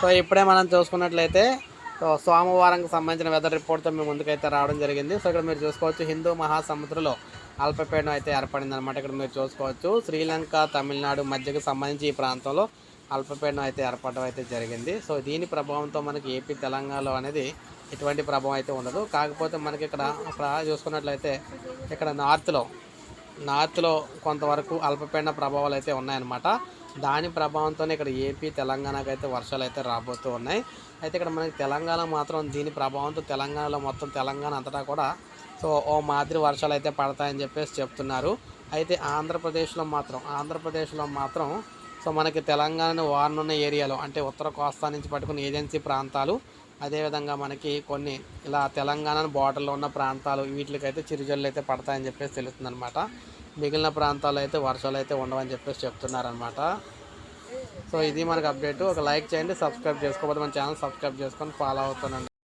So ఇప్పుడే మనం చూసుకున్నట్లయితే సో సోమవారంకి సంబంధించిన వెదర్ రిపోర్ట్తో మేము ముందుకైతే రావడం జరిగింది. సో ఇక్కడ మీరు చూసుకోవచ్చు హిందూ మహాసముద్రంలో అల్పపీడనం అయితే ఏర్పడింది అనమాట ఇక్కడ మీరు చూసుకోవచ్చు శ్రీలంక తమిళనాడు మధ్యకు సంబంధించి ఈ ప్రాంతంలో అల్పపీడనం అయితే ఏర్పడడం అయితే జరిగింది. సో దీని ప్రభావంతో మనకి ఏపీ తెలంగాణలో అనేది ఎటువంటి ప్రభావం అయితే ఉండదు. కాకపోతే మనకి ఇక్కడ ఇక్కడ చూసుకున్నట్లయితే ఇక్కడ నార్త్లో నార్త్లో కొంతవరకు అల్పపీడన ప్రభావాలు అయితే ఉన్నాయన్నమాట. దాని ప్రభావంతోనే ఇక్కడ ఏపీ తెలంగాణకు అయితే వర్షాలు అయితే రాబోతూ ఉన్నాయి. అయితే ఇక్కడ మనకి తెలంగాణ మాత్రం దీని ప్రభావంతో తెలంగాణలో మొత్తం తెలంగాణ అంతటా కూడా సో ఓ మాదిరి వర్షాలు అయితే పడతాయని చెప్పేసి చెప్తున్నారు. అయితే ఆంధ్రప్రదేశ్లో మాత్రం ఆంధ్రప్రదేశ్లో మాత్రం సో మనకి తెలంగాణ వారనున్న ఏరియాలో అంటే ఉత్తర కోస్తా నుంచి పట్టుకున్న ఏజెన్సీ ప్రాంతాలు అదేవిధంగా మనకి కొన్ని ఇలా తెలంగాణ బార్డర్లో ఉన్న ప్రాంతాలు వీటికైతే చిరుజల్లు అయితే పడతాయని చెప్పేసి తెలుస్తుంది అనమాట మిగిలిన ప్రాంతాల్లో అయితే వర్షాలు అయితే ఉండవని చెప్పేసి చెప్తున్నారనమాట సో ఇది మనకు అప్డేట్. ఒక లైక్ చేయండి సబ్స్క్రైబ్ చేసుకోకపోతే మన ఛానల్ సబ్స్క్రైబ్ చేసుకొని ఫాలో అవుతానండి.